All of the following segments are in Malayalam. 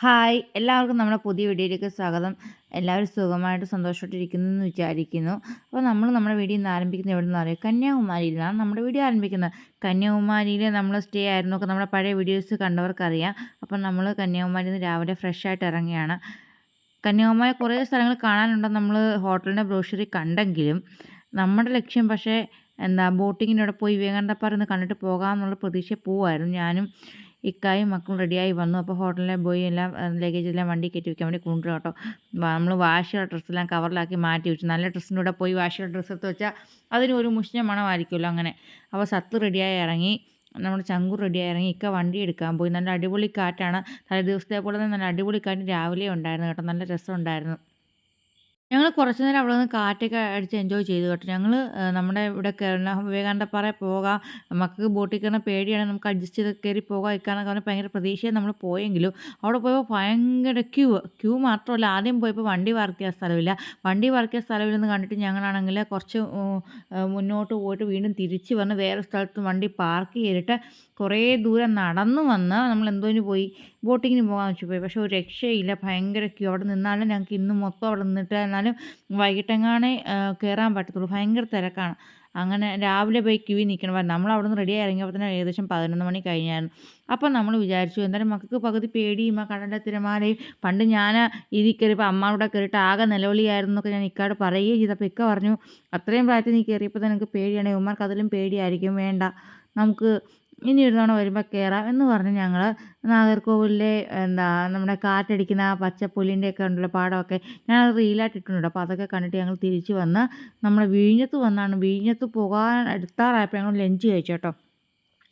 ഹായ് എല്ലാവർക്കും നമ്മുടെ പുതിയ വീഡിയോയിലേക്ക് സ്വാഗതം. എല്ലാവരും സുഖമായിട്ട് സന്തോഷമായിട്ടിരിക്കുന്നു എന്ന് വിചാരിക്കുന്നു. അപ്പോൾ നമ്മൾ നമ്മുടെ വീഡിയോ ഇന്ന് ആരംഭിക്കുന്നത് എവിടെ നിന്ന് അറിയാം? കന്യാകുമാരിയിലാണ് നമ്മുടെ വീഡിയോ ആരംഭിക്കുന്നത്. കന്യാകുമാരിയിൽ നമ്മൾ സ്റ്റേ ആയിരുന്നു. ഒക്കെ നമ്മുടെ പഴയ വീഡിയോസ് കണ്ടവർക്കറിയാം. അപ്പം നമ്മൾ കന്യാകുമാരിയിൽ നിന്ന് രാവിലെ ഫ്രഷായിട്ട് ഇറങ്ങിയാണ്. കന്യാകുമാരി കുറേ സ്ഥലങ്ങൾ കാണാനുണ്ടെന്ന് നമ്മൾ ഹോട്ടലിന്റെ ബ്രോഷറി കണ്ടെങ്കിലും. നമ്മുടെ ലക്ഷ്യം പക്ഷേ എന്താ ബോട്ടിങ്ങിന്റെ അവിടെ പോയി വിവേകാനന്ദപ്പാറ ഒന്ന് കണ്ടിട്ട് പോകാമെന്നുള്ള പ്രതീക്ഷ പോവായിരുന്നു. ഞാനും ഇക്കായും മക്കളും റെഡിയായി വന്നു. അപ്പോൾ ഹോട്ടലിലെ ബോയ് എല്ലാം ലഗേജ് എല്ലാം വണ്ടി കയറ്റി വെക്കാൻ വേണ്ടി കൊണ്ടുവരും കേട്ടോ. നമ്മൾ വാഷിയുള്ള ഡ്രസ്സെല്ലാം കവറിലാക്കി മാറ്റി വെച്ചു. നല്ല ഡ്രസ്സിന്റെ കൂടെ പോയി വാഷിയുള്ള ഡ്രസ്സ് എടുത്ത് വെച്ചാൽ അതിന് ഒരു മുഷിഞ്ഞ മണമായിരിക്കുമല്ലോ അങ്ങനെ. അപ്പോൾ സത്ത് റെഡിയായി ഇറങ്ങി. നമ്മുടെ ചങ്കു റെഡിയായി ഇറങ്ങി. ഇക്ക വണ്ടി എടുക്കാൻ പോയി. നല്ല അടിപൊളി കാറ്റാണ്. തലേ ദിവസത്തെ പോലെ തന്നെ നല്ല അടിപൊളി കാറ്റ് രാവിലെ ഉണ്ടായിരുന്നു കേട്ടോ. നല്ല രസമുണ്ടായിരുന്നു. ഞങ്ങൾ കുറച്ച് നേരം അവിടെ നിന്ന് കാറ്റൊക്കെ അടിച്ച് എൻജോയ് ചെയ്തു കേട്ടോ. ഞങ്ങൾ നമ്മുടെ ഇവിടെ കേരള വിവേകാനന്ദപ്പാറ പോകാം. മക്കൾക്ക് ബോട്ടിൽ കയറുന്ന പേടിയാണ്. നമുക്ക് അഡ്ജസ്റ്റ് ചെയ്ത് കയറി പോകാം ഇക്കാന്നൊക്കെ പറഞ്ഞാൽ ഭയങ്കര പ്രതീക്ഷയെ നമ്മൾ പോയെങ്കിലും. അവിടെ പോയപ്പോൾ ഭയങ്കര ക്യൂ ക്യൂ മാത്രമല്ല. ആദ്യം പോയപ്പോൾ വണ്ടി പാർക്ക് ചെയ്യാൻ സ്ഥലമില്ല. വണ്ടി പാർക്ക് ചെയ്യാൻ സ്ഥലമില്ലെന്ന് കണ്ടിട്ട് ഞങ്ങളാണെങ്കിൽ കുറച്ച് മുന്നോട്ട് പോയിട്ട് വീണ്ടും തിരിച്ച് വന്ന് വേറെ സ്ഥലത്ത് വണ്ടി പാർക്ക് ചെയ്തിട്ട് കുറേ ദൂരം നടന്നു വന്ന് നമ്മൾ എന്തോന് പോയി ബോട്ടിങ്ങിന് പോകാമെന്ന് വെച്ചു പോയി. പക്ഷേ ഒരു രക്ഷയില്ല. ഭയങ്കര ക്യൂ. അവിടെ നിന്നാലും ഞങ്ങൾക്ക് ഇന്ന് മൊത്തം അവിടെ നിന്നിട്ട് എന്നാലും വൈകിട്ടെങ്ങാണേ കയറാൻ പറ്റത്തുള്ളൂ. ഭയങ്കര തിരക്കാണ്. അങ്ങനെ രാവിലെ പോയി ക്യൂ നിൽക്കണം നമ്മൾ അവിടെ നിന്ന് റെഡി ഇറങ്ങിയപ്പോൾ തന്നെ ഏകദേശം പതിനൊന്ന് മണി കഴിഞ്ഞായിരുന്നു. അപ്പം നമ്മൾ വിചാരിച്ചു എന്തായാലും മക്കൾക്ക് പകുതി പേടിയും ആ കടലിന്റെ തിരമാലയും. പണ്ട് ഞാൻ ഇതിൽ കയറിയപ്പോൾ അമ്മാവിടെ കയറിയിട്ട് ആകെ നിലവിളിയായിരുന്നു എന്നൊക്കെ ഞാൻ ഇക്കാട് പറയുകയും ചെയ്തപ്പോൾ ഇക്ക പറഞ്ഞു അത്രയും പ്രായത്തിൽ നീ കയറിയപ്പോൾ തന്നെ എനിക്ക് പേടിയാണ്. ഉമ്മർക്ക് അതിലും പേടിയായിരിക്കും. വേണ്ട. നമുക്ക് ഇനി ഒരു തവണ വരുമ്പോൾ കയറാം എന്ന് പറഞ്ഞ് ഞങ്ങൾ നാഗർകോവിലിലെ എന്താ നമ്മുടെ കാറ്റടിക്കുന്ന ആ പച്ചപ്പുല്ലിന്റെയൊക്കെ ഉണ്ടല്ലോ പാടമൊക്കെ ഞാൻ റീലായിട്ട് ഇട്ടിട്ടുണ്ട്. അപ്പോൾ അതൊക്കെ കണ്ടിട്ട് ഞങ്ങൾ തിരിച്ച് വന്ന് നമ്മുടെ വിഴിഞ്ഞത്ത് വന്നാണ്. വിഴിഞ്ഞത്ത് പോകാൻ എടുത്താറായപ്പോൾ ഞങ്ങൾ ലഞ്ച് കഴിച്ചു കേട്ടോ.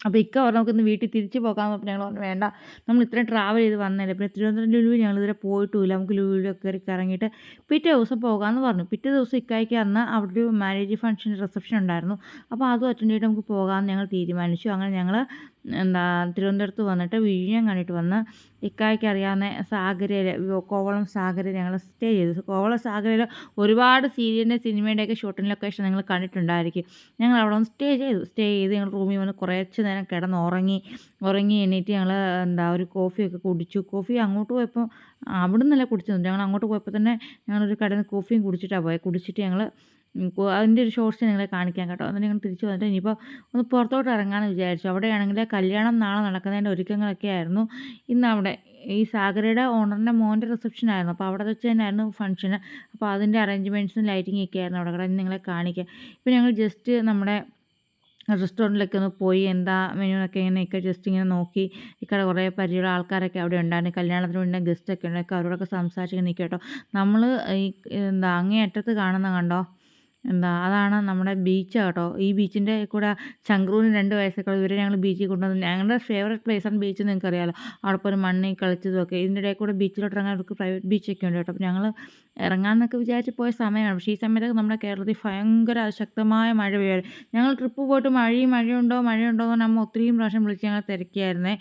അപ്പോൾ ഇക്ക പറഞ്ഞു നമുക്കിന്ന് വീട്ടിൽ തിരിച്ച് പോകാമെന്ന് പറഞ്ഞു ഞങ്ങൾ പറഞ്ഞു വേണ്ട നമ്മൾ ഇത്രയും ട്രാവൽ ചെയ്ത് വന്നതല്ലേ പിന്നെ തിരുവനന്തപുരം ലുലു ഞങ്ങളിതുവരെ പോയിട്ടില്ല നമുക്ക് ലുലുവിലൊക്കെ കയറി ഇറങ്ങിയിട്ട് പിറ്റേ ദിവസം പോകാമെന്ന് പറഞ്ഞു. പിറ്റേ ദിവസം ഇക്കായ്ക്ക് അന്ന് അവിടെ ഒരു മാരേജ് ഫംഗ്ഷൻ റിസപ്ഷൻ ഉണ്ടായിരുന്നു. അപ്പോൾ അതും അറ്റൻഡ് ചെയ്തിട്ട് നമുക്ക് പോകാമെന്ന് ഞങ്ങൾ തീരുമാനിച്ചു. അങ്ങനെ ഞങ്ങൾ എന്താ തിരുവനന്തപുരത്ത് വന്നിട്ട് വിഴിഞ്ഞം കണ്ടിട്ട് വന്ന് ഇക്കായ്ക്ക് അറിയാവുന്ന സാഗരയിൽ കോവളം സാഗരയിൽ ഞങ്ങൾ സ്റ്റേ ചെയ്തു. കോവളം സാഗരയിൽ ഒരുപാട് സീരിയലിന്റെ സിനിമയുടെയൊക്കെ ഷൂട്ടിംഗ് ലൊക്കേഷൻ നിങ്ങൾ കണ്ടിട്ടുണ്ടായിരിക്കും. ഞങ്ങൾ അവിടെ വന്ന് സ്റ്റേ ചെയ്തു. സ്റ്റേ ചെയ്ത് ഞങ്ങൾ റൂമിൽ വന്ന് കുറച്ച് നേരം കിടന്ന് ഉറങ്ങി എണീറ്റ് ഞങ്ങൾ എന്താ ഒരു കോഫിയൊക്കെ കുടിച്ചു. കോഫി അങ്ങോട്ട് പോയപ്പോൾ അവിടെ നിന്നല്ല കുടിച്ചത്? ഞങ്ങൾ അങ്ങോട്ട് പോയപ്പോൾ തന്നെ ഞങ്ങളൊരു കടയിൽ നിന്ന് കോഫിയും കുടിച്ചിട്ടാണ് പോയത് കുടിച്ചിട്ട് ഞങ്ങൾ അതിന്റെ ഒരു ഷോർട്സ് നിങ്ങളെ കാണിക്കാൻ കേട്ടോ. എന്നിട്ട് ഞങ്ങൾ തിരിച്ച് വന്നിട്ട് ഇനിയിപ്പോൾ ഒന്ന് പുറത്തോട്ട് ഇറങ്ങാമെന്ന് വിചാരിച്ചു. അവിടെയാണെങ്കിൽ കല്യാണം നാളെ നടക്കുന്നതിന്റെ ഒരുക്കങ്ങളൊക്കെ ആയിരുന്നു. ഇന്ന് അവിടെ ഈ സാഗരയുടെ ഓണറിന്റെ മോന്റെ റിസപ്ഷൻ ആയിരുന്നു. അപ്പോൾ അവിടെ വെച്ച് തന്നെയായിരുന്നു ഫംഗ്ഷന് അപ്പോൾ അതിന്റെ അറേഞ്ച്മെന്റ്സും ലൈറ്റിംഗ് ഒക്കെ ആയിരുന്നു അവിടെ കടന്ന് നിങ്ങളെ കാണിക്കാം ഇപ്പോൾ ഞങ്ങൾ ജസ്റ്റ് നമ്മുടെ റെസ്റ്റോറന്റിലൊക്കെ ഒന്ന് പോയി എന്താ മെനു എന്നൊക്കെ ഇങ്ങനെയൊക്കെ ജസ്റ്റ് ഇങ്ങനെ നോക്കി. ഇക്കടെ കുറേ പരിചയമുള്ള ആൾക്കാരൊക്കെ അവിടെ ഉണ്ടായിരുന്നു. കല്യാണത്തിന് വേണ്ടി ഗസ്റ്റൊക്കെ ഉണ്ടാക്കി അവരോടൊക്കെ സംസാരിച്ച് നിൽക്കുക കേട്ടോ. നമ്മൾ ഈ എന്താ അങ്ങേ അറ്റത്ത് കാണുന്ന കണ്ടോ? എന്താ അതാണ് നമ്മുടെ ബീച്ച് കേട്ടോ. ഈ ബീച്ചിന്റെ കൂടെ ചങ്ക്രൂന് രണ്ട് വയസ്സൊക്കെ ഇവരെ ഞങ്ങൾ ബീച്ചിൽ കൊണ്ടുവന്നു ഞങ്ങളുടെ ഫേവറേറ്റ് പ്ലേസാണ് ബീച്ച് നിങ്ങൾക്ക് അറിയാമല്ലോ അവിടെ പോയി മണ്ണിൽ കളിച്ചതൊക്കെ ഇതിന്റെ ഇടയിൽ കൂടെ ബീച്ചിലോട്ട് ഇറങ്ങാൻ അവർക്ക് പ്രൈവറ്റ് ബീച്ചൊക്കെ ഉണ്ട് കേട്ടോ. അപ്പോൾ ഞങ്ങൾ ഇറങ്ങാമെന്നൊക്കെ വിചാരിച്ച് പോയ സമയമാണ്. പക്ഷേ ഈ സമയത്തൊക്കെ നമ്മുടെ കേരളത്തിൽ ഭയങ്കര ശക്തമായ മഴ പെയ്യാറ് ഞങ്ങൾ ട്രിപ്പ് പോയിട്ട് മഴയും മഴയുണ്ടോ മഴയുണ്ടോ എന്ന് നമ്മൾ ഒത്തിരിയും പ്രാവശ്യം വിളിച്ച് ഞങ്ങൾ തിരക്കിയായിരുന്നേ.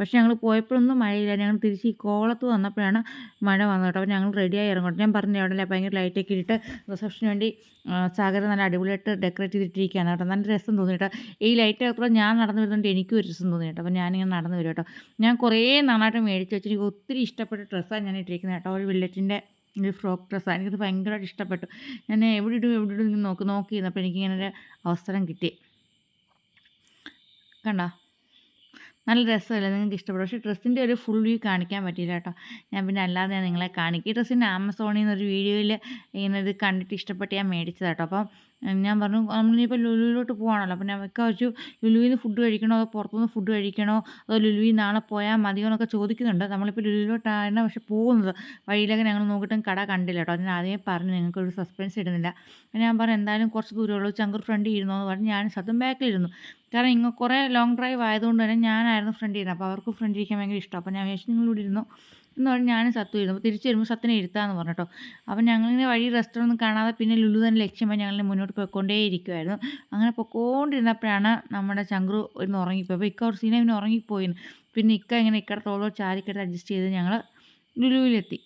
പക്ഷേ ഞങ്ങൾ പോയപ്പോഴൊന്നും മഴയില്ല. ഞങ്ങൾ തിരിച്ച് ഈ കോളത്ത് വന്നപ്പോഴാണ് മഴ വന്നത് കേട്ടോ. അപ്പോൾ ഞങ്ങൾ റെഡിയായി ഇറങ്ങട്ടെ ഞാൻ പറഞ്ഞു അവിടെ ഭയങ്കര ലൈറ്റൊക്കെ ഇട്ടിട്ട് റിസപ്ഷന് വേണ്ടി സാഗരം നല്ല അടിപൊളിയായിട്ട് ഡെക്കറേറ്റ് ചെയ്തിട്ടിരിക്കുകയാണ് കേട്ടോ. നല്ല രസം തോന്നി കേട്ടോ. ഈ ലൈറ്റ് അത്രയും ഞാൻ നടന്നു വരുന്നുണ്ട് എനിക്കും ഒരു രസം തോന്നി കേട്ടോ. അപ്പോൾ ഞാനിങ്ങനെ നടന്നു വരും കേട്ടോ. ഞാൻ കുറേ നന്നായിട്ട് മേടിച്ച് വെച്ചിട്ട് എനിക്ക് ഒത്തിരി ഇഷ്ടപ്പെട്ട ഡ്രസ്സാണ് ഞാൻ ഇട്ടിരിക്കുന്നത് കേട്ടോ. ഒരു വില്ലറ്റിന്റെ ഒരു ഫ്രോക്ക് ഡ്രസ്സാണ്. എനിക്കത് ഭയങ്കരമായിട്ട് ഇഷ്ടപ്പെട്ടു. ഞാൻ എവിടെ ഇടും എവിടെ ഇടും നോക്കി നോക്കി ഇരുന്നപ്പോൾ എനിക്കിങ്ങനെ ഒരു അവസരം കിട്ടി. കണ്ടോ? നല്ല രസമല്ലേ? നിങ്ങൾക്ക് ഇഷ്ടപ്പെടും. പക്ഷേ ഡ്രസ്സിന്റെ ഒരു ഫുൾ വ്യൂ കാണിക്കാൻ പറ്റിയില്ല കേട്ടോ. ഞാൻ പിന്നെ അല്ലാതെ ഞാൻ നിങ്ങളെ കാണിക്കും. ഈ ഡ്രസ്സിന്റെ ആമസോണിൽ നിന്നൊരു വീഡിയോയിൽ ഇങ്ങനെ ഇത് കണ്ടിട്ട് ഇഷ്ടപ്പെട്ട് ഞാൻ മേടിച്ചത് കേട്ടോ. അപ്പം ഞാൻ പറഞ്ഞു നമ്മളിപ്പോൾ ലുലുവിലോട്ട് പോകണമല്ലോ അപ്പോൾ വെക്കാൻ വെച്ചു ലുലുവിൽ നിന്ന് ഫുഡ് കഴിക്കണോ? അതോ പുറത്തുനിന്ന് ഫുഡ് കഴിക്കണോ? അതോ ലുലുവിൽ നാളെ പോയാൽ മതിയോ എന്നൊക്കെ ചോദിക്കുന്നുണ്ട്. നമ്മളിപ്പോൾ ലുലുവിലോട്ടാണ് പക്ഷെ പോകുന്നത്. വഴിയിലൊക്കെ ഞങ്ങൾ നോക്കിയിട്ടും കട കണ്ടില്ല കേട്ടോ. അതിന് ആദ്യമേ പറഞ്ഞു നിങ്ങൾക്കൊരു സസ്പെൻസ് ഇടുന്നില്ല. ഞാൻ പറഞ്ഞു എന്തായാലും കുറച്ച് ദൂരമുള്ളൂ ചങ്കർ ഫ്രണ്ട് ഇരുന്നോ എന്ന് പറഞ്ഞ് ഞാൻ സത്യം ബാക്കിലിരുന്നു. കാരണം ഇങ്ങനെ കുറേ ലോങ് ഡ്രൈവ് ആയതുകൊണ്ട് തന്നെ ഞാനായിരുന്നു ഫ്രണ്ട് ഇരുന്നത്. അപ്പോൾ അവർക്ക് ഫ്രണ്ട് ഇരിക്കാൻ ഭയങ്കര ഇഷ്ടം. അപ്പോൾ ഞാൻ വിചാരിച്ചു നിങ്ങളിവിടെ ഇരുന്നു? എന്ന് പറഞ്ഞ് ഞാനും സത്തു ഇരുന്നു അപ്പോൾ തിരിച്ച് വരുമ്പോൾ സത്തിനെ ഇരുത്താമെന്ന് പറഞ്ഞു കേട്ടോ അപ്പോൾ ഞങ്ങളിങ്ങനെ വഴി റെസ്റ്റോറന്റ് കാണാതെ പിന്നെ ലുലു തന്നെ ലക്ഷ്യമായി ഞങ്ങൾ മുന്നോട്ട് പോയിക്കൊണ്ടേ ഇരിക്കുമായിരുന്നു അങ്ങനെ പൊക്കോണ്ടിരുന്നപ്പോഴാണ് നമ്മുടെ ചങ്ക്രു ഒന്ന് ഉറങ്ങിപ്പോയി. അപ്പോൾ ഇക്ക ഒരു സീന പിന്നെ ഉറങ്ങിപ്പോയി പിന്നെ ഇക്ക ഇങ്ങനെ ഇക്കടെ തോളോ ചാരിക്കട്ട് അഡ്ജസ്റ്റ് ചെയ്ത് ഞങ്ങൾ ലുലുവിലെത്തി.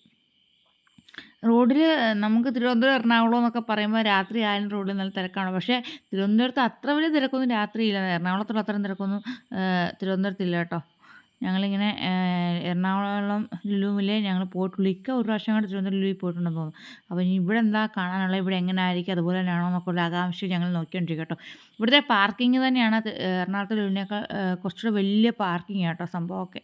റോഡിൽ നമുക്ക് തിരുവനന്തപുരം എറണാകുളം എന്നൊക്കെ പറയുമ്പോൾ രാത്രി ആയാലും റോഡിൽ നല്ല തിരക്കാണ്. പക്ഷേ തിരുവനന്തപുരത്ത് അത്ര വലിയ തിരക്കൊന്നും രാത്രിയില്ല. എറണാകുളത്തുള്ള അത്രയും തിരക്കൊന്നും തിരുവനന്തപുരത്തില്ല കേട്ടോ. ഞങ്ങളിങ്ങനെ എറണാകുളം ലുലുവിലെ ഞങ്ങൾ പോയിട്ടുള്ളൂ. ഇക്ക ഒരു പ്രാവശ്യം കൂടെ തിരുവനന്തപുരം ലുലുവിൽ പോയിട്ടുണ്ടെന്ന് തോന്നുന്നു അപ്പോൾ ഇവിടെ എന്താ കാണാനുള്ളത്? ഇവിടെ എങ്ങനെ ആയിരിക്കും? അതുപോലെ തന്നെയാണോ എന്നൊക്കെ ഉള്ള ആകാംക്ഷ ഞങ്ങൾ നോക്കിക്കൊണ്ടിരിക്കും കേട്ടോ. ഇവിടുത്തെ പാർക്കിംഗ് തന്നെയാണ് എറണാകുളത്തെ ലുലുവിനേക്കാൾ കുറച്ചുകൂടെ വലിയ പാർക്കിംഗ് കേട്ടോ സംഭവമൊക്കെ.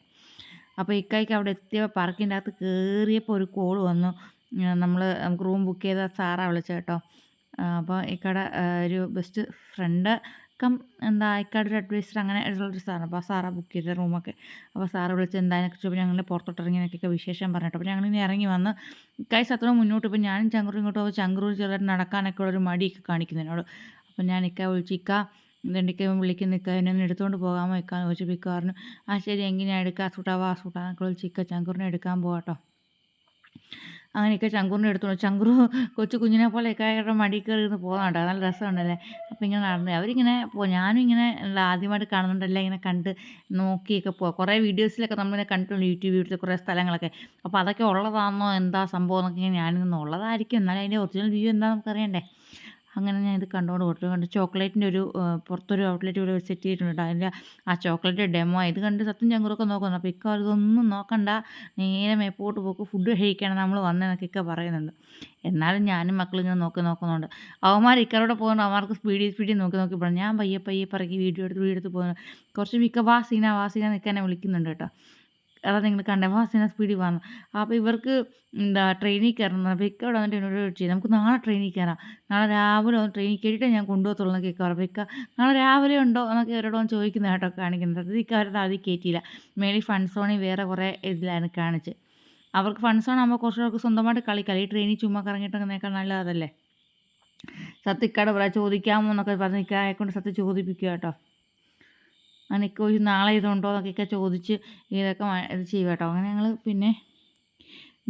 അപ്പോൾ ഇക്കായിക്ക് അവിടെ എത്തിയപ്പോൾ പാർക്കിന്റെ അകത്ത് കയറിയപ്പോൾ ഒരു കോൾ വന്നു. നമ്മൾ നമുക്ക് റൂം ബുക്ക് ചെയ്ത സാറാണ് വിളിച്ചത് കേട്ടോ. അപ്പോൾ ഇക്കടെ ഒരു ബെസ്റ്റ് ഫ്രണ്ട് കം എന്താ ഇക്കടെ ഒരു അഡ്വൈസർ അങ്ങനെ ഉള്ളൊരു സാറാണ്. അപ്പോൾ സാറാ ബുക്ക് ചെയ്ത റൂമൊക്കെ. അപ്പോൾ സാറ് വിളിച്ച് എന്തായാലും ചോദിച്ചപ്പോൾ ഞങ്ങൾ പുറത്തോട്ട് ഇറങ്ങിയൊക്കെ വിശേഷം പറഞ്ഞിട്ട്. അപ്പോൾ ഞങ്ങൾ ഇനി ഇറങ്ങി വന്ന് കൈ സത്രം മുന്നോട്ട്. ഇപ്പോൾ ഞാനും ചങ്കുറും ഇങ്ങോട്ട് ചങ്കുറു ചെറുതായിട്ട് നടക്കാനൊക്കെ ഉള്ളൊരു മടിയൊക്കെ കാണിക്കുന്നതിനോട് അപ്പോൾ ഞാൻ ഇക്ക വിളിച്ചിക്ക ഇക്ക വിളിക്കുന്ന? ഇക്ക എന്നെ ഒന്ന് എടുത്തുകൊണ്ട് പോകാമോ? ഇക്കാന്ന് ചോദിച്ചപ്പോൾ ഇക്ക പറഞ്ഞു ആ ശരി എങ്ങനെയാണ് എടുക്കുക സൂട്ടാ വാ സൂട്ടാന്നൊക്കെ വിളിച്ച് ഇക്ക ചങ്കുറിനെ എടുക്കാൻ പോകാട്ടോ അങ്ങനെയൊക്കെ ചങ്കൂറിനെ എടുത്തോളൂ ചങ്കുറു കൊച്ചു കുഞ്ഞിനെ പോലെ ഇക്കാരുടെ മടി കയറി ഇരുന്ന് പോകുന്നുണ്ട് നല്ല രസമുണ്ടല്ലേ? അപ്പോൾ ഇങ്ങനെ നടന്ന് അവരിങ്ങനെ പോ ഞാനും ഇങ്ങനെ ആദ്യമായിട്ട് കാണുന്നുണ്ടല്ലേ? ഇങ്ങനെ കണ്ട് നോക്കിയൊക്കെ പോകാം കുറേ വീഡിയോസിലൊക്കെ നമ്മളിങ്ങനെ കണ്ടിട്ടുണ്ട് യൂട്യൂബ് ഇവിടുത്തെ കുറേ സ്ഥലങ്ങളൊക്കെ. അപ്പോൾ അതൊക്കെ ഉള്ളതാണോ എന്താ സംഭവം എന്നൊക്കെ ഞാനിങ്ങനെ ഉള്ളതായിരിക്കും. എന്നാലും അതിന്റെ ഒറിജിനൽ വ്യൂ എന്താ നമുക്കറിയണ്ടേ? അങ്ങനെ ഞാൻ ഇത് കണ്ടുകൊണ്ട് കൊടുത്തു കണ്ട് ചോക്ലേറ്റിന്റെ ഒരു പുറത്തൊരു ഔട്ട്ലെറ്റ് ഇവിടെ സെറ്റ് ചെയ്തിട്ടുണ്ട്. അതിന്റെ ആ ചോക്ലേറ്റ് ഡെമോ ഇത് കണ്ട് സത്യം ചങ്കുറൊക്കെ നോക്കുന്നു അപ്പോൾ ഇക്ക ഇതൊന്നും നോക്കണ്ട. നേരെ മേപ്പോട്ട് പോക്ക്. ഫുഡ് കഴിക്കണം നമ്മൾ വന്നതെന്നൊക്കെ ഇക്ക പറയുന്നുണ്ട്. എന്നാലും ഞാനും മക്കളിങ്ങനെ നോക്കി നോക്കുന്നുണ്ട്. അവന്മാർ ഇക്കറോടെ പോകുന്നുണ്ട് അവന്മാർക്ക് സ്പീഡ് സ്പീഡിൽ നോക്കി നോക്കി പോകണം ഞാൻ പയ്യെ പയ്യെ പറക്കി വീഡിയോ എടുത്ത് വീഡിയോ എടുത്ത് പോകുന്നു കുറച്ച് മിക്ക വാസീന വാസീന നിൽക്കാൻ വിളിക്കുന്നുണ്ട് കേട്ടോ. അതാ നിങ്ങൾ കണ്ടേ വാസീന സ്പീഡിൽ വന്നു. അപ്പോൾ ഇവർക്ക് എന്താ ട്രെയിനിൽ കയറണം. അപ്പോൾ ഇക്ക അവിടെ വന്നിട്ട് എന്നോട് ചോദിച്ചു നമുക്ക് നാളെ ട്രെയിനിൽ കയറാം. നാളെ രാവിലെ ഒന്ന് ട്രെയിനിൽ കയറിയിട്ട് ഞാൻ കൊണ്ടുപോകത്തുള്ളൂ എന്നൊക്കെ ഇക്ക പറഞ്ഞു. ഇക്ക നാളെ രാവിലെ ഉണ്ടോ? എന്നൊക്കെ ഇവരോടൊന്ന് ചോദിക്കുന്ന കേട്ടോ കാണിക്കുന്നത്. അത് ഇക്കാരുടെ ആദ്യം കയറ്റിയില്ല. മേളിൽ ഫണ്ട് സോണിൽ വേറെ കുറേ ഇതിലാണ് കാണിച്ച് അവർക്ക് ഫണ്ട് സോൺ ആകുമ്പോൾ കുറച്ചുകൂടെ സ്വന്തമായിട്ട് കളിക്കാം. ഈ ട്രെയിനിൽ ചുമ്മാ കറങ്ങിയിട്ടൊക്കെ നല്ലതല്ലേ? സത്യക്കാട് പറയാം ചോദിക്കാമോ എന്നൊക്കെ പറഞ്ഞ് ഇക്കായെക്കൊണ്ട് സത്യം ചോദിപ്പിക്കുക കേട്ടോ. അങ്ങനെ ഇക്ക ഒരു നാളെ ഇതുണ്ടോ എന്നൊക്കെ ചോദിച്ച് ഇതൊക്കെ ഇത് ചെയ്യും കേട്ടോ അങ്ങനെ ഞങ്ങൾ പിന്നെ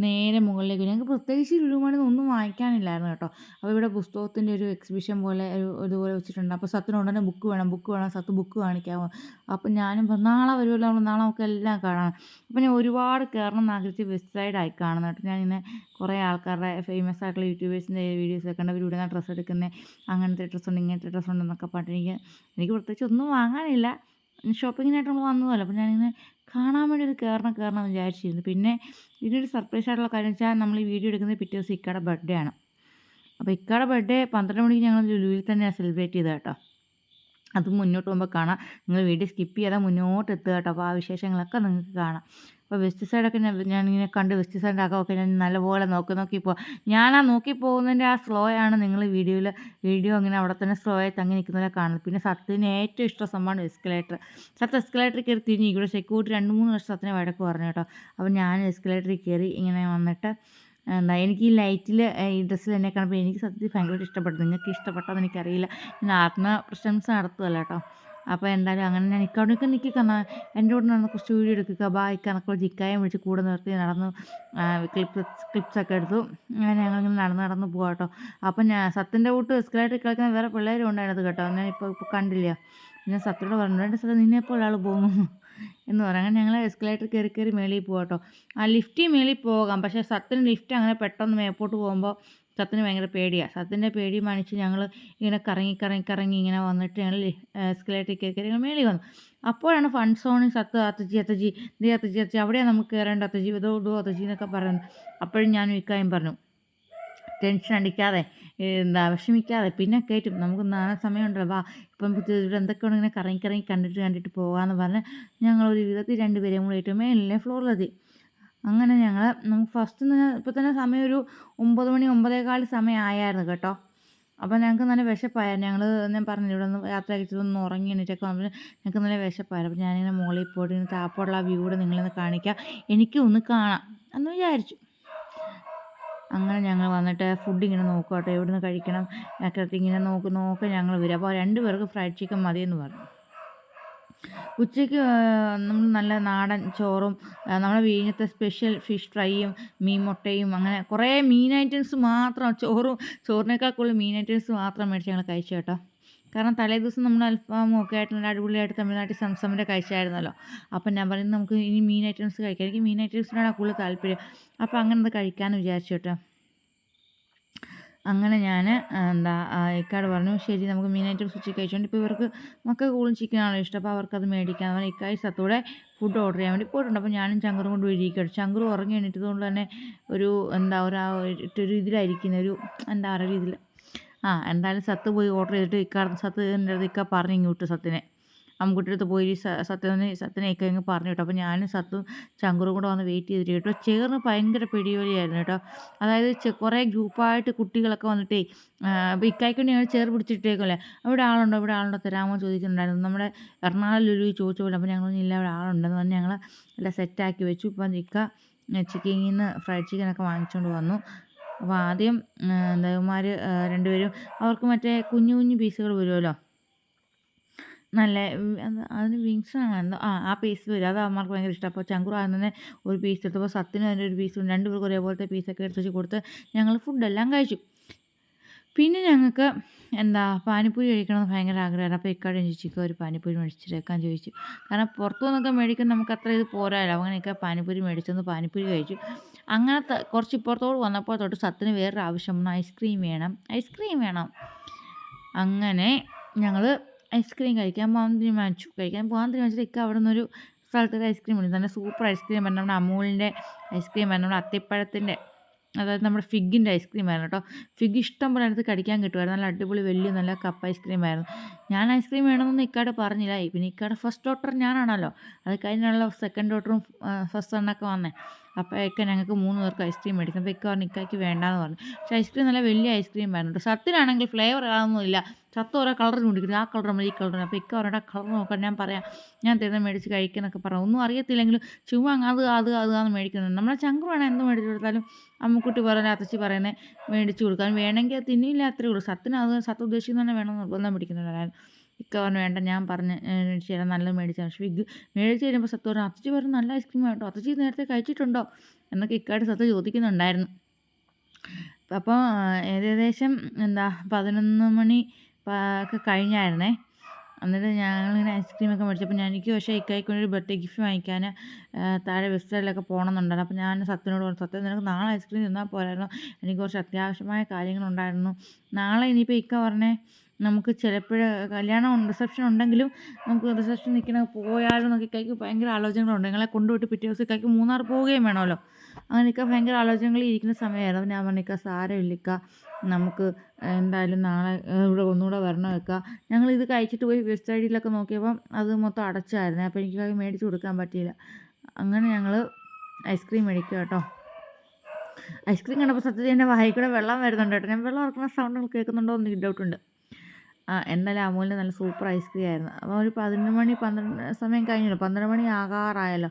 നേരെ മുകളിലേക്ക് ഞങ്ങൾക്ക് പ്രത്യേകിച്ച് ലുലുമാണെന്ന് ഒന്നും വാങ്ങിക്കാനില്ലായിരുന്നു കേട്ടോ. അപ്പോൾ ഇവിടെ പുസ്തകത്തിന്റെ ഒരു എക്സിബിഷൻ പോലെ ഒരു ഇതുപോലെ വെച്ചിട്ടുണ്ട്. അപ്പോൾ സത്തിന് ഉടനെ ബുക്ക് വേണം ബുക്ക് വേണം സത്ത് ബുക്ക് കാണിക്കാമോ അപ്പോൾ ഞാനും നാളെ വരുമല്ലോ നമ്മൾ നാളെ നമുക്ക് എല്ലാം കാണാം. അപ്പോൾ ഞാൻ ഒരുപാട് കയറണം എന്ന് ആഗ്രഹിച്ച് വെസ്റ്റ് ആയി കാണുന്നത് കേട്ടോ. ഞാനിങ്ങനെ കുറേ ആൾക്കാരുടെ ഫേമസ് ആയിട്ടുള്ള യൂട്യൂബേഴ്സിന്റെ വീഡിയോസൊക്കെ കണ്ട് അവർ ഇവിടെ ഡ്രസ്സ് എടുക്കുന്നത് അങ്ങനത്തെ ഡ്രസ്സ് ഉണ്ട് ഇങ്ങനത്തെ ഡ്രസ്സ് ഉണ്ടെന്നൊക്കെ പറഞ്ഞിട്ട് എനിക്ക് എനിക്ക് പ്രത്യേകിച്ച് ഒന്നും വാങ്ങാനില്ല. ഷോപ്പിങ്ങിനായിട്ട് നമ്മൾ വന്നതല്ല. അപ്പോൾ ഞാനിങ്ങനെ കാണാൻ വേണ്ടി ഇത് കയറണം കയറണം എന്ന് വിചാരിച്ചിരുന്നു. പിന്നെ ഇതിനൊരു സർപ്രൈസ് ആയിട്ടുള്ള കാര്യം വെച്ചാൽ നമ്മൾ ഈ വീഡിയോ എടുക്കുന്നത് പിറ്റേ ദിവസം ഇക്കയുടെ ബർത്ത്ഡേ ആണ്. അപ്പോൾ ഇക്കയുടെ ബർത്ത്ഡേ പന്ത്രണ്ട് മണിക്ക് ഞങ്ങൾ ലുലുവിൽ തന്നെയാണ് സെലിബ്രേറ്റ് ചെയ്തത് കേട്ടോ. അത് മുന്നോട്ട് പോകുമ്പോൾ കാണാം. നിങ്ങൾ വീഡിയോ സ്കിപ്പ് ചെയ്താൽ മുന്നോട്ട് എത്തുക കേട്ടോ. അപ്പോൾ ആ വിശേഷങ്ങളൊക്കെ നിങ്ങൾക്ക് കാണാം. അപ്പോൾ വെസ്റ്റ് സൈഡൊക്കെ ഞാൻ ഞാനിങ്ങനെ കണ്ട് വെസ്റ്റ് സൈഡിന്റെ അകമൊക്കെ ഞാൻ നല്ലപോലെ നോക്കി നോക്കി പോകും ഞാൻ ആ നോക്കി പോകുന്നതിന്റെ ആ സ്ലോ ആണ് നിങ്ങൾ വീഡിയോയിൽ വീഡിയോ അങ്ങനെ അവിടെ തന്നെ സ്ലോ ആയി തങ്ങി നിൽക്കുന്നതിനെ കാണുന്നത്. പിന്നെ സത്യത്തിന് ഏറ്റവും ഇഷ്ടം സംഭവമാണ് എസ്കലേറ്റർ. സത്യം എസ്കലേറ്ററിൽ കയറി തിരിഞ്ഞ് ഇവിടെ സെക്യൂരിറ്റി രണ്ട് മൂന്ന് വർഷം സത്യനെ വഴക്ക് പറഞ്ഞു കേട്ടോ. അപ്പോൾ ഞാൻ എസ്കലേറ്ററിൽ കയറി ഇങ്ങനെ വന്നിട്ട് എന്താ എനിക്ക് ഈ ലൈറ്റിൽ ഈ ഡ്രസ്സിൽ എന്നെ കാണുമ്പോൾ എനിക്ക് സത്യത്തിൽ ഭയങ്കരമായിട്ട് ഇഷ്ടപ്പെട്ടു. നിങ്ങൾക്ക് ഇഷ്ടപ്പെട്ടോന്ന് എനിക്കറിയില്ല. ഞാൻ ആത്മപ്രശംസ നടത്തുമല്ല കേട്ടോ. അപ്പോൾ എന്തായാലും അങ്ങനെ ഞാൻ ഇക്കവിടെയൊക്കെ നിൽക്കുന്ന എന്റെ കൂടെ നടന്ന് കുറച്ച് വീഡിയോ എടുക്കുക. ബായ് കണക്കുള്ള ജിക്കായും വിളിച്ച് കൂടെ നിർത്തി നടന്ന് ക്ലിപ്സ് ക്ലിപ്സൊക്കെ എടുത്തു. അങ്ങനെ ഞങ്ങളിങ്ങനെ നടന്ന് നടന്ന് പോകാം കേട്ടോ. അപ്പം ഞാൻ സത്യന്റെ കൂട്ട് എസ്കലേറ്ററിൽ കളിക്കുന്ന വേറെ പിള്ളേരും ഉണ്ടായിരുന്നത് കേട്ടോ. ഞാൻ ഇപ്പോൾ ഇപ്പോൾ കണ്ടില്ല. ഞാൻ സത്യയോട് പറഞ്ഞു രണ്ട് നിന്നെ നിന്നെപ്പോൾ ഒരാൾ പോകുന്നു. എന്ന് പറയാം അങ്ങനെ ഞങ്ങൾ എസ്കലേറ്റർ കയറി കയറി മേളിൽ പോകാം കേട്ടോ. ആ ലിഫ്റ്റിൽ മേളിൽ പോകാം. പക്ഷേ സത്യൻ ലിഫ്റ്റ് അങ്ങനെ പെട്ടെന്ന് മേപ്പോട്ട് പോകുമ്പോൾ സത്യന് ഭയങ്കര പേടിയാണ് സത്തിന്റെ പേടി മാനിച്ച് ഞങ്ങൾ ഇങ്ങനെ കറങ്ങി കറങ്ങി കറങ്ങി ഇങ്ങനെ വന്നിട്ട് ഞങ്ങൾ എസ്കലേറ്ററിൽ കയറി കയറി മേളിൽ വന്നു. അപ്പോഴാണ് ഫണ്ട് സോണിൽ സത്ത് അത്തജി അത്തജി ദേ അത്തജി അത്തജി അവിടെയാണ് നമുക്ക് കയറേണ്ട അത്തജി ഇതോ ഇതോ അത്തജി എന്നൊക്കെ പറയുന്നത്. അപ്പോഴും ഞാനും ഇക്കായും പറഞ്ഞു. ടെൻഷൻ അടിക്കാതെ എന്താ വിഷമിക്കാതെ പിന്നെ കയറ്റും. നമുക്ക് നാളെ സമയമുണ്ടല്ലോ വാ. ഇപ്പം ഇവിടെ എന്തൊക്കെയാണ് ഇങ്ങനെ കറങ്ങി കറങ്ങി കണ്ടിട്ട് കണ്ടിട്ട് പോകാമെന്ന് പറഞ്ഞ് ഞങ്ങളൊരു വിധത്തിൽ രണ്ടുപേരെയും കൂടി ഏറ്റവും മേലിലെ ഫ്ലോറിലെത്തി അങ്ങനെ ഞങ്ങൾ നമുക്ക് ഫസ്റ്റ് ഇപ്പോൾ തന്നെ സമയം ഒരു ഒമ്പത് മണി ഒമ്പതേകാൽ സമയം ആയായിരുന്നു കേട്ടോ. അപ്പോൾ ഞങ്ങൾക്ക് നല്ല വിശപ്പായിരുന്നു ഞങ്ങൾ ഞാൻ പറഞ്ഞു ഇവിടെ നിന്ന് യാത്ര കഴിച്ചതൊന്ന് ഉറങ്ങി എണീറ്റൊക്കെ വന്നപ്പോൾ ഞങ്ങൾക്ക് നല്ല വിശപ്പായിരുന്നു അപ്പോൾ ഞാനിങ്ങനെ മുകളിൽ പോയിട്ട് ഇങ്ങനെ താപ്പോടുള്ള ആ വ്യൂ കൂടെ നിങ്ങളിന്ന് കാണിക്കാം. എനിക്ക് ഒന്ന് കാണാം എന്ന് വിചാരിച്ചു. അങ്ങനെ ഞങ്ങൾ വന്നിട്ട് ഫുഡ് ഇങ്ങനെ നോക്കുക കേട്ടോ എവിടെ നിന്ന് കഴിക്കണം? ഒക്കെ ഇങ്ങനെ നോക്കി നോക്കി ഞങ്ങൾ വരും. അപ്പോൾ രണ്ട് പേർക്ക് ഫ്രൈഡ് ചിക്കൻ മതിയെന്ന് പറഞ്ഞു. ഉച്ചയ്ക്ക് നമ്മൾ നല്ല നാടൻ ചോറും നമ്മുടെ വീഞ്ഞത്തെ സ്പെഷ്യൽ ഫിഷ് ഫ്രൈയും മീൻ മുട്ടയും അങ്ങനെ കുറേ മീൻ ഐറ്റംസ് മാത്രം ചോറും ചോറിനേക്കാൾ കൂടുതൽ മീൻ ഐറ്റംസ് മാത്രം മേടിച്ച് ഞങ്ങൾ കഴിച്ചു കേട്ടോ. കാരണം തലേ ദിവസം നമ്മൾ അൽഫാമും ഒക്കെ ആയിട്ട് നല്ല അടിപൊളിയായിട്ട് തമിഴ്നാട്ടിൽ സംസമിന്റെ കഴിച്ചായിരുന്നല്ലോ. അപ്പം ഞാൻ പറയുന്നത് നമുക്ക് ഇനി മീൻ ഐറ്റംസ് കഴിക്കാം. എനിക്ക് മീൻ ഐറ്റംസിനോടാണ് കൂടുതൽ താല്പര്യം. അപ്പോൾ അങ്ങനെ അത് കഴിക്കാമെന്ന് വിചാരിച്ചു കേട്ടോ. അങ്ങനെ ഞാൻ എന്താ ഇക്കാട് പറഞ്ഞു ശരി നമുക്ക് മീനായിട്ട് ഉച്ചയ്ക്ക് കഴിച്ചുകൊണ്ട് ഇപ്പോൾ ഇവർക്ക് മക്കൾക്ക് കൂടുതലും ചിക്കനാണല്ലോ ഇഷ്ടം. അപ്പോൾ അവർക്കത് മേടിക്കാൻ. പറഞ്ഞാൽ ഇക്കായി സത്തോടെ ഫുഡ് ഓർഡർ ചെയ്യാൻ വേണ്ടി പോയിട്ടുണ്ട്. അപ്പോൾ ഞാനും ചങ്കറും കൊണ്ട് ഇരിക്കുകയാണ്. ചങ്കർ ഉറങ്ങി എണീറ്റതുകൊണ്ട് തന്നെ ഒരു എന്താ ഒരു ഇതിലായിരിക്കുന്ന ഒരു എന്താ പറയുക രീതിയിൽ ആ എന്തായാലും സത്ത് പോയി ഓർഡർ ചെയ്തിട്ട് ഇക്കാട് സത്ത് എന്റെ അടുത്ത് ഇക്ക പറഞ്ഞു ഇങ്ങോട്ട് സത്തിനെ. അമ്മുക്കുട്ടിയുടെ അടുത്ത് പോയി സത്യനെ സത്യനെയൊക്കെ അങ്ങ് പറഞ്ഞു കേട്ടോ. അപ്പോൾ ഞാനും സത്തും ചങ്കറും കൂടെ വന്ന് വെയിറ്റ് ചെയ്തിട്ട് കേട്ടോ. ചേർന്ന് ഭയങ്കര പിടിയോലിയായിരുന്നു കേട്ടോ. അതായത് കുറേ ഗ്രൂപ്പായിട്ട് കുട്ടികളൊക്കെ വന്നിട്ടേ അപ്പോൾ ഇക്കായ്ക്കൊണ്ട് ഞങ്ങൾ ചേർ പിടിച്ചിട്ടേക്കല്ലേ അവിടെ ആളുണ്ടോ? ഇവിടെ ആളുണ്ടോ? തരാമോ ചോദിക്കുന്നുണ്ടായിരുന്നു നമ്മുടെ എറണാകുളം ലുലു ചോദിച്ചു പോലെ. അപ്പോൾ ഞങ്ങൾ ഇല്ല അവിടെ ആളുണ്ടെന്ന് പറഞ്ഞ് ഞങ്ങൾ എല്ലാം സെറ്റാക്കി വെച്ചു. ഇപ്പം ഇക്ക ചിക്കനിൽ നിന്ന് ഫ്രൈഡ് ചിക്കനൊക്കെ വാങ്ങിച്ചുകൊണ്ട് വന്നു. അപ്പോൾ ആദ്യം എന്താ രണ്ടുപേരും അവർക്ക് മറ്റേ കുഞ്ഞു കുഞ്ഞു പീസുകൾ വരുമല്ലോ നല്ല അതിന് വിങ്സാണ് എന്തോ ആ ആ പീസ് വരും. അത് അമ്മമാർക്ക് ഭയങ്കര ഇഷ്ടം. അപ്പോൾ ചങ്കുറ തന്നെ ഒരു പീസ് എടുത്തപ്പോൾ സത്തിന് തന്നെ ഒരു പീസ് രണ്ട് പേർക്ക് ഒരേപോലത്തെ പീസൊക്കെ എടുത്ത് വെച്ച് കൊടുത്ത് ഞങ്ങൾ ഫുഡെല്ലാം കഴിച്ചു. പിന്നെ ഞങ്ങൾക്ക് എന്താ പാനിപ്പൂരി കഴിക്കണമെന്ന് ഭയങ്കര ആഗ്രഹമാണ് അപ്പോൾ ഇക്കാട് ചോദിച്ചു ഒരു പാനിപ്പൂരി മേടിച്ചിട്ടേക്കാൻ ചോദിച്ചു. കാരണം പുറത്തു നിന്നൊക്കെ മേടിക്കാൻ നമുക്ക് അത്ര ഇത് പോരാല്ലോ. അങ്ങനെയൊക്കെ പാനിപ്പൂരി മേടിച്ചെന്ന് പാനിപ്പൂരി കഴിച്ചു. അങ്ങനത്തെ കുറച്ച് ഇപ്പുറത്തോട് വന്നപ്പോൾ തൊട്ട് സത്തിന് വേറൊരു ആവശ്യം ഐസ്ക്രീം വേണം. ഐസ്ക്രീം വേണം. അങ്ങനെ ഞങ്ങൾ ഐസ്ക്രീം കഴിക്കാൻ പോകാൻ മാച്ചു കഴിക്കാൻ പോകാൻ തീരുമാനിച്ചിട്ട് ഇക്ക അവിടെ നിന്നൊരു സ്ഥലത്തൊരു ഐസ്ക്രീം ഉണ്ട്. നല്ല സൂപ്പർ ഐസ്ക്രീം ആണ് നമ്മുടെ അമൂലിന്റെ ഐസ്ക്രീം ആണ് നമ്മുടെ അത്തിപ്പഴത്തിന്റെ അതായത് നമ്മുടെ ഫിഗിന്റെ ഐസ്ക്രീം ആയിരുന്നു കേട്ടോ. ഫിഗ് ഇഷ്ടം പോലെ അടുത്ത് കടിക്കാൻ കിട്ടുമായിരുന്നു. നല്ല അടിപൊളി വലിയ നല്ല കപ്പ് ഐസ്ക്രീം ആയിരുന്നു. ഞാൻ ഐസ്ക്രീം വേണമെന്ന് ഇക്കാട് പറഞ്ഞില്ല. പിന്നെ ഇക്കാട് ഫസ്റ്റ് ഡോട്ടർ ഞാനാണല്ലോ. അത് കഴിഞ്ഞുള്ള സെക്കൻഡ് ഡോട്ടറും ഫസ്റ്റ് സണ്ണൊക്കെ വന്നേ. അപ്പോഴൊക്കെ ഞങ്ങൾക്ക് മൂന്ന് പേർക്ക് ഐസ്ക്രീം മേടിക്കും അപ്പോൾ ഇക്ക പറഞ്ഞു വേണ്ടാന്ന് പറഞ്ഞു. പക്ഷേ ഐസ്ക്രീം നല്ല വലിയ ഐസ്ക്രീം വേണം സത്തിനാണെങ്കിൽ ഫ്ലേവർ ആകുന്നില്ല സത്ത് ഓരോ കളർ കൊണ്ടിരിക്കുന്നത് ആ കളറും ഈ കളറും അപ്പോൾ ഇക്ക അവരുടെ കളർ നോക്കാൻ ഞാൻ പറയാം. ഞാൻ തരുന്ന മേടിച്ച് കഴിക്കുന്നൊക്കെ പറയാം ഒന്നും അറിയത്തില്ലെങ്കിലും ചുമ്മാ അത് അത് അതാന്ന് മേടിക്കുന്നത് നമ്മളെ ചങ്കു വേണം എന്ത് മേടിച്ച് കൊടുത്താലും അമ്മക്കുട്ടി പറയുന്ന അത്തച്ചി പറയുന്നത് മേടിച്ച് കൊടുക്കാൻ വേണമെങ്കിൽ അത് തിന്നില്ല അത്രേ ഉള്ളൂ. സത്തിന് അത് സത്ത് ഉദ്ദേശിക്കുന്ന തന്നെ വേണം നിർബന്ധം പിടിക്കുന്നുണ്ടായിരുന്നു. ഇക്ക പറഞ്ഞു വേണ്ട. ഞാൻ പറഞ്ഞ് ചേരാൻ നല്ല മേടിച്ചാൽ പക്ഷേ വിഗ് മേടിച്ച് കഴിയുമ്പോൾ സത്ത് പറഞ്ഞു അത്തച്ചി പറഞ്ഞു നല്ല ഐസ്ക്രീം കേട്ടോ. അത്തച്ചി നേരത്തെ കഴിച്ചിട്ടുണ്ടോ? എന്നൊക്കെ ഇക്കാട് സത്ത് ചോദിക്കുന്നുണ്ടായിരുന്നു. അപ്പോൾ ഏകദേശം എന്താ പതിനൊന്ന് മണി ഒക്കെ കഴിഞ്ഞായിരുന്നേ. എന്നിട്ട് ഞങ്ങളിങ്ങനെ ഐസ്ക്രീമൊക്കെ മേടിച്ചപ്പോൾ ഞാൻ എനിക്ക് പക്ഷേ ഇക്കായിക്കൊണ്ടൊരു ബർത്ത്ഡേ ഗിഫ്റ്റ് വാങ്ങിക്കാൻ താഴെ വെസ്റ്റേഡിലൊക്കെ പോകണമെന്നുണ്ടായിരുന്നു അപ്പോൾ ഞാൻ സത്യനോട് പറഞ്ഞു സത്യം നിനക്ക് നാളെ ഐസ്ക്രീം തിന്നാൽ പോരായിരുന്നു. എനിക്ക് കുറച്ച് അത്യാവശ്യമായ കാര്യങ്ങളുണ്ടായിരുന്നു. നാളെ ഇനിയിപ്പോൾ ഇക്ക പറഞ്ഞേ നമുക്ക് ചിലപ്പോൾ കല്യാണം റിസപ്ഷൻ ഉണ്ടെങ്കിലും നമുക്ക് റിസപ്ഷൻ നിൽക്കണ പോയാലും നമുക്ക് ഇക്കായ്ക്ക് ഭയങ്കര ആലോചനകളുണ്ട്. നിങ്ങളെ കൊണ്ടുപോയിട്ട് പിറ്റേ ദിവസം ഇക്കായ്ക്ക് മൂന്നാർ പോവുകയും വേണമല്ലോ. അങ്ങനെ ഇക്ക ഭയങ്കര ആലോചനകളിൽ ഇരിക്കുന്ന സമയമായിരുന്നു. ഞാൻ പറഞ്ഞിക്ക സാരമില്ലിക്ക സാരമില്ല നമുക്ക് എന്തായാലും നാളെ ഇവിടെ ഒന്നുകൂടെ വരണം വെക്കുക ഞങ്ങൾ ഇത് കഴിച്ചിട്ട് പോയി വെസ്റ്റ് ഐഡിയിലൊക്കെ നോക്കിയപ്പം അത് മൊത്തം അടച്ചായിരുന്നു. അപ്പോൾ എനിക്ക് മേടിച്ച് കൊടുക്കാൻ പറ്റിയില്ല. അങ്ങനെ ഞങ്ങൾ ഐസ്ക്രീം മേടിക്കുക കേട്ടോ. ഐസ്ക്രീം കണ്ടപ്പോൾ സത്യത്തിൽ എന്റെ വായിക്കൂടെ കൂടെ വെള്ളം വരുന്നുണ്ട് കേട്ടോ. ഞാൻ വെള്ളം ഇറക്കുന്ന സൗണ്ടുകൾ കേൾക്കുന്നുണ്ടോ എന്ന് ഡൗട്ടുണ്ട് ആ എന്നാലും അമൂലിന്റെ നല്ല സൂപ്പർ ഐസ്ക്രീം ആയിരുന്നു. അപ്പോൾ ഒരു പതിനൊന്ന് മണി പന്ത്രണ്ട് സമയം കഴിഞ്ഞല്ലോ. പന്ത്രണ്ട് മണി ആകാറായല്ലോ.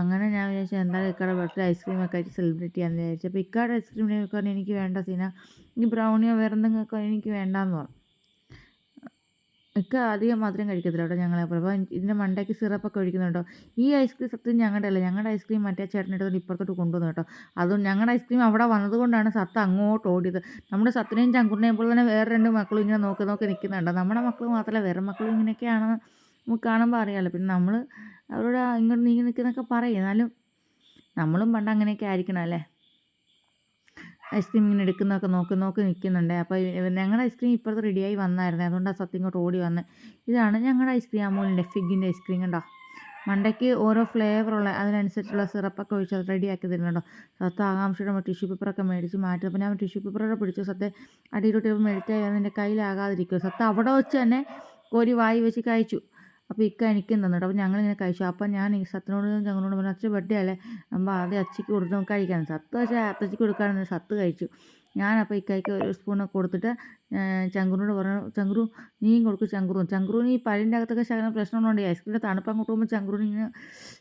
അങ്ങനെ ഞാൻ വിചാരിച്ചു എന്തായാലും ഇക്കയുടെ ബർത്ത്ഡേ ഐസ്ക്രീമൊക്കെ ആയിട്ട് സെലിബ്രേറ്റ് ചെയ്യാമെന്ന് വിചാരിച്ചു. അപ്പോൾ ഇക്കയുടെ ഐസ്ക്രീം പറഞ്ഞു എനിക്ക് വേണ്ട സീന. ഈ ബ്രൗണിയോ വേറെ എന്തെങ്കിലുമൊക്കെ എനിക്ക് വേണ്ടാന്ന് പറഞ്ഞു. ഇക്ക അധികം മധുരം കഴിക്കത്തില്ല കേട്ടോ ഞങ്ങളെ പോലെ. അപ്പോൾ ഇതിന്റെ മണ്ടയ്ക്ക് സിറപ്പൊക്കെ ഒഴിക്കുന്നുണ്ടോ? ഈ ഐസ്ക്രീം സത്യം ഞങ്ങളുടെ അല്ല. ഞങ്ങളുടെ ഐസ്ക്രീം മറ്റേ ചേട്ടനെടുത്ത് ഇപ്പുറത്തോട്ട് കൊണ്ടുവന്നു കേട്ടോ. അതും ഞങ്ങളുടെ ഐസ്ക്രീം അവിടെ വന്നതുകൊണ്ടാണ് സത്ത് അങ്ങോട്ട് ഓടിയത്. നമ്മുടെ സത്തിനെയും ചങ്കുറിനെയും പോലെ തന്നെ വേറെ രണ്ട് മക്കളും ഇങ്ങനെ നോക്കി നോക്കി നിൽക്കുന്നുണ്ട്. നമ്മുടെ മക്കൾ മാത്രമല്ല വേറെ മക്കളും ഇങ്ങനെയൊക്കെയാണെന്ന് നമുക്ക് കാണുമ്പോൾ അറിയാമല്ലോ. പിന്നെ നമ്മൾ അവരോട് ഇങ്ങോട്ട് നീങ്ങി നിൽക്കുന്നൊക്കെ പറയും. എന്നാലും നമ്മളും പണ്ട് അങ്ങനെയൊക്കെ ആയിരിക്കണം അല്ലേ? ഐസ്ക്രീം ഇങ്ങനെ എടുക്കുന്നതൊക്കെ നോക്കി നോക്കി നിൽക്കുന്നുണ്ട്. അപ്പോൾ ഞങ്ങളുടെ ഐസ്ക്രീം ഇപ്പോഴത്തെ റെഡിയായി വന്നായിരുന്നു. അതുകൊണ്ട് ആ സത്യം ഇങ്ങോട്ട് ഓടി വന്ന്. ഇതാണ് ഞങ്ങളുടെ ഐസ്ക്രീം അമൂലിന്റെ ഫിഗിന്റെ ഐസ്ക്രീം കണ്ടോ? മണ്ടയ്ക്ക് ഓരോ ഫ്ലേവറുള്ള അതിനനുസരിച്ചുള്ള സിറപ്പൊക്കെ ഒഴിച്ച് അത് റെഡിയാക്കി തരുന്നുണ്ടോ സത്ത് ആകാംക്ഷയുടെ ടിഷ്യൂ പേപ്പറൊക്കെ മേടിച്ച് മാറ്റി. അപ്പോൾ ഞാൻ ടിഷ്യൂ പേപ്പറൊക്കെ പിടിച്ചു സത്തെ അടിയിലോട്ട് മേടിച്ചാൽ എന്റെ കയ്യിലാകാതിരിക്കും സത്ത് അവിടെ വെച്ച് തന്നെ കോരി വായി വെച്ച് കഴിച്ചു. അപ്പോൾ ഇക്ക എനിക്കും തന്നിട്ട് അപ്പോൾ ഞങ്ങളിങ്ങനെ കഴിച്ചു. അപ്പം ഞാൻ സത്തിനോട് ഞങ്ങളോട് പറഞ്ഞു അച്ഛൻ ബർത്ത്ഡേ അല്ലേ? അപ്പോൾ ആദ്യം അച്ചിക്ക് കൊടുത്ത് കഴിക്കാൻ സത്ത് പക്ഷേ അത്തച്ചിക്ക് കൊടുക്കാനുള്ള സത്ത് കഴിച്ചു. ഞാനപ്പോൾ ഇക്കായ്ക്ക് ഒരു സ്പൂണൊക്കെ കൊടുത്തിട്ട് ചങ്കുറിനോട് പറഞ്ഞു ചങ്കുറു നീയും കൊടുക്കും ചങ്കുറും ചങ്കുറുവിന് ഈ പല്ലിന്റെ അകത്തൊക്കെ ശകലം പ്രശ്നമുണ്ട് ഐസ്ക്രീമിന്റെ തണുപ്പ് അങ്ങോട്ട് പോകുമ്പോൾ ഇങ്ങനെ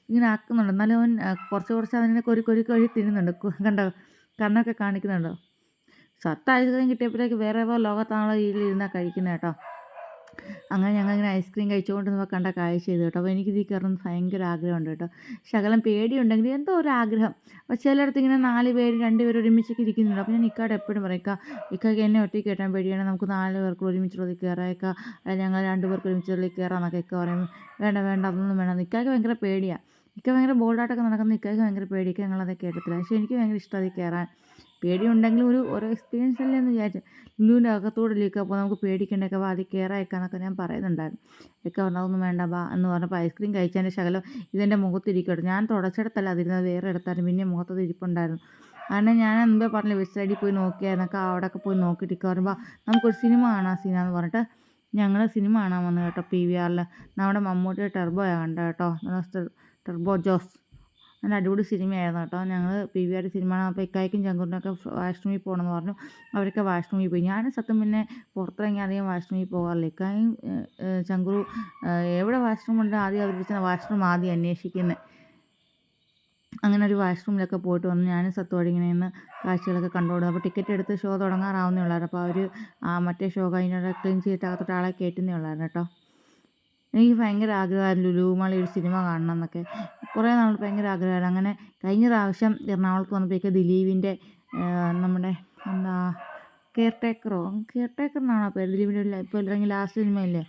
ഇങ്ങനെ ആക്കുന്നുണ്ട്. എന്നാലും അവൻ കുറച്ച് കുറച്ച് അതിനെ കൊരി കൊരി കൊരി തിന്നുന്നുണ്ട്. കണ്ടോ? കണ്ണൊക്കെ കാണിക്കുന്നുണ്ടോ. സത്ത് ഐസ്ക്രീം കിട്ടിയപ്പോഴേക്ക് വേറെ ലോകത്താണല്ലോ ഇതിലിരുന്നാൽ കഴിക്കുന്നത് കേട്ടോ. അങ്ങനെ ഞങ്ങൾ ഇങ്ങനെ ഐസ്ക്രീം കഴിച്ചുകൊണ്ട് കണ്ട കാഴ്ച ചെയ്തു കേട്ടോ. അപ്പോൾ എനിക്ക് ഇതിൽ കയറുന്ന ഭയങ്കര ആഗ്രഹമുണ്ട് കേട്ടോ. ശകലം പേടിയുണ്ടെങ്കിൽ എന്തോ ഒരു ആഗ്രഹം. അപ്പോൾ ചിലയിടത്ത് ഇങ്ങനെ നാല് പേര് രണ്ട് പേര് ഒരുമിച്ചൊക്കെ ഇരിക്കുന്നുണ്ട്. അപ്പോൾ ഞാൻ ഇക്കാട് എപ്പോഴും പറയും ഇക്ക ഇക്കൊക്കെ എന്നെ ഒറ്റയ്ക്ക് കയറ്റാൻ പേടിയാണ്. നമുക്ക് നാല് പേർക്ക് ഒരുമിച്ചുള്ളതിൽ കയറാം. ഞങ്ങൾ രണ്ട് പേർക്ക് ഒരുമിച്ചുള്ളിൽ കയറാമെന്നൊക്കെ ഇക്ക പറയും. വേണ്ട വേണ്ട അതൊന്നും വേണം ഇക്കാക്ക് ഭയങ്കര പേടിയാണ് ഇക്ക ഭയങ്കര ബോൾഡായിട്ടൊക്കെ നടക്കുന്ന ഇക്കാക്ക് ഭയങ്കര പേടിയൊക്കെ ഞങ്ങളതൊക്കെ കേട്ടിട്ടില്ല പക്ഷേ എനിക്ക് ഭയങ്കര ഇഷ്ടം അതിൽ കയറാൻ. പേടിയുണ്ടെങ്കിലും ഒരു ഓരോ എക്സ്പീരിയൻസ് അല്ലേ എന്ന് വിചാരിച്ചു. ലുലുവിന്റെ അകത്തോടിലേക്ക് അപ്പോൾ നമുക്ക് പേടിക്കണ്ടൊക്കെ വാ അതിൽ കയറായിക്കാന്നൊക്കെ ഞാൻ പറയുന്നുണ്ടായിരുന്നു. പറഞ്ഞാൽ ഒന്നും വേണ്ട ബാ എന്ന് പറഞ്ഞപ്പോൾ ഐസ്ക്രീം കഴിച്ചതിന്റെ ശകലം ഇതെന്റെ മുഖത്തിരിക്കട്ടെ. ഞാൻ തുടച്ചിടത്തല്ല അതിരുന്നത് വേറെ എടുത്താലും പിന്നെ മുഖത്തത് ഇരിപ്പുണ്ടായിരുന്നു. അങ്ങനെ ഞാൻ മുമ്പേ പറഞ്ഞില്ല വെസ്റ്റ് സൈഡിൽ പോയി നോക്കിയായിരുന്നൊക്കെ അവിടെയൊക്കെ പോയി നോക്കിയിട്ട് പറയുമ്പോൾ നമുക്കൊരു സിനിമ കാണാം സീനാന്ന് പറഞ്ഞിട്ട് ഞങ്ങൾ സിനിമ കാണാൻ വന്നു കേട്ടോ പി വി ആറിൽ നമ്മുടെ മമ്മൂട്ടിയുടെ ടെർബോയാണ് കണ്ട കേട്ടോ ടെർബോ ജോസ് നല്ല അടിപൊളി സിനിമയായിരുന്നു കേട്ടോ. ഞങ്ങൾ പി വി ആർ സിനിമ അപ്പോൾ ഇക്കായ്ക്കും ചങ്കൂറിനൊക്കെ വാഷ്റൂമിൽ പോകണമെന്ന് പറഞ്ഞു. അവരൊക്കെ വാഷ്റൂമിൽ പോയി. ഞാൻ സത്യം പിന്നെ പുറത്തിറങ്ങി അധികം വാഷ്റൂമിൽ പോകാറില്ല. ഇക്കായും ചങ്കുറു എവിടെ വാഷ്റൂം ഉണ്ട് ആദ്യം അവർ വാഷ്റൂം ആദ്യം അന്വേഷിക്കുന്നത് അങ്ങനെ ഒരു വാഷ്റൂമിലൊക്കെ പോയിട്ട് വന്ന്. ഞാൻ സത്തുവാടി ഇങ്ങനെ നിന്ന് കാഴ്ചകളൊക്കെ കണ്ടുകൊടുക്കും അപ്പോൾ ടിക്കറ്റ് എടുത്ത് ഷോ തുടങ്ങാറാവുന്നേ ഉള്ളായിരുന്നു. അപ്പോൾ അവർ മറ്റേ ഷോ കഴിഞ്ഞിട്ട് ക്ലീൻ ചെയ്തിട്ട് അകത്തോട്ട് ആളെ കയറ്റുന്നേ ഉള്ളായിരുന്നു കേട്ടോ. എനിക്ക് ഭയങ്കര ആഗ്രഹമായിരുന്നു ലുലുമാളി ഒരു സിനിമ കാണണം എന്നൊക്കെ. കുറേ നാൾ ഭയങ്കര ആഗ്രഹമായിരുന്നു. അങ്ങനെ കഴിഞ്ഞ പ്രാവശ്യം എറണാകുളത്ത് വന്നപ്പോഴേക്ക് ദിലീപിന്റെ നമ്മുടെ എന്താ കെയർ ടേക്കറോ കെയർ ടേക്കറിനാണോ പേര്? ദിലീപിന്റെ ഇപ്പോൾ ഇറങ്ങിയ ലാസ്റ്റ് സിനിമയില്ലേ?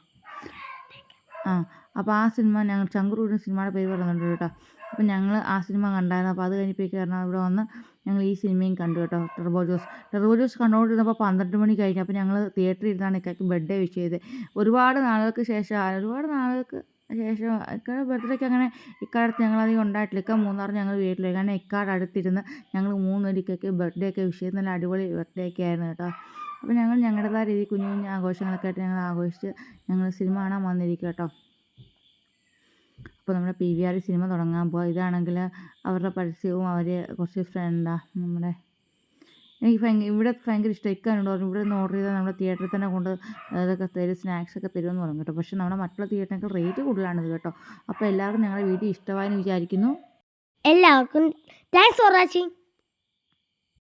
ആ അപ്പോൾ ആ സിനിമ ഞങ്ങൾ ചങ്കുറൂരിന്റെ സിനിമയുടെ പേര് പറയുന്നുണ്ട് കേട്ടോ. അപ്പോൾ ഞങ്ങൾ ആ സിനിമ കണ്ടായിരുന്നു. അപ്പോൾ അത് കഴിഞ്ഞപ്പോഴേക്ക് കാരണം ഇവിടെ വന്ന് ഞങ്ങൾ ഈ സിനിമയും കണ്ടു കേട്ടോ ടെർബോ ജോസ്. ടെർബോ ജോസ് കണ്ടുകൊണ്ടിരുന്നപ്പോൾ പന്ത്രണ്ട് മണി കഴിഞ്ഞു. അപ്പോൾ ഞങ്ങൾ തിയേറ്ററിൽ ഇരുന്നാണ് ഇക്കാക്ക് ബർത്ത്ഡേ വിഷ് ചെയ്തത്. ഒരുപാട് നാളുകൾക്ക് ശേഷം ഒരുപാട് നാളുകൾക്ക് ശേഷം ഇക്കയുടെ ബർത്ത്ഡേക്ക് അങ്ങനെ ഇക്കാലത്ത് ഞങ്ങൾ അധികം ഉണ്ടായിട്ടില്ല. ഇക്ക മൂന്നാർ ഞങ്ങൾ വീട്ടിലേക്ക് കാരണം ഇക്കാട് അടുത്തിരുന്ന് ഞങ്ങൾ മൂന്നൊരിക്കൊക്കെ ബർത്ത്ഡേ ഒക്കെ വിഷ് ചെയ്ത് നല്ല അടിപൊളി ബർത്ത്ഡേ ഒക്കെ ആയിരുന്നു കേട്ടോ. അപ്പോൾ ഞങ്ങൾ ഞങ്ങളുടേതായ രീതിയിൽ കുഞ്ഞു കുഞ്ഞു ആഘോഷങ്ങളൊക്കെ ആയിട്ട് ഞങ്ങൾ ആഘോഷിച്ച് ഞങ്ങൾ സിനിമ കാണാൻ വന്നിരിക്കും കേട്ടോ. അപ്പോൾ നമ്മുടെ പി വി ആർ സിനിമ തുടങ്ങാൻ പോവാ. ഇതാണെങ്കിൽ അവരുടെ പരസ്യവും അവർ കുറച്ച് ഫ്രണ്ടാ നമ്മുടെ എനിക്ക് ഭയങ്കര ഇവിടെ ഭയങ്കര ഇഷ്ടം. പറഞ്ഞു ഇവിടെ നിന്ന് ഓർഡർ ചെയ്താൽ നമ്മുടെ തിയേറ്ററിൽ തന്നെ കൊണ്ട് ഇതൊക്കെ തരും സ്നാക്സ് ഒക്കെ തരുമെന്ന് പറഞ്ഞു കേട്ടോ. പക്ഷേ നമ്മുടെ മറ്റുള്ള തിയേറ്ററിനൊക്കെ റേറ്റ് കൂടുതലാണിത് കേട്ടോ. അപ്പോൾ എല്ലാവർക്കും ഞങ്ങളുടെ വീഡിയോ ഇഷ്ടമായെന്ന് വിചാരിക്കുന്നു. എല്ലാവർക്കും താങ്ക്സ് ഫോർ വാച്ചിങ്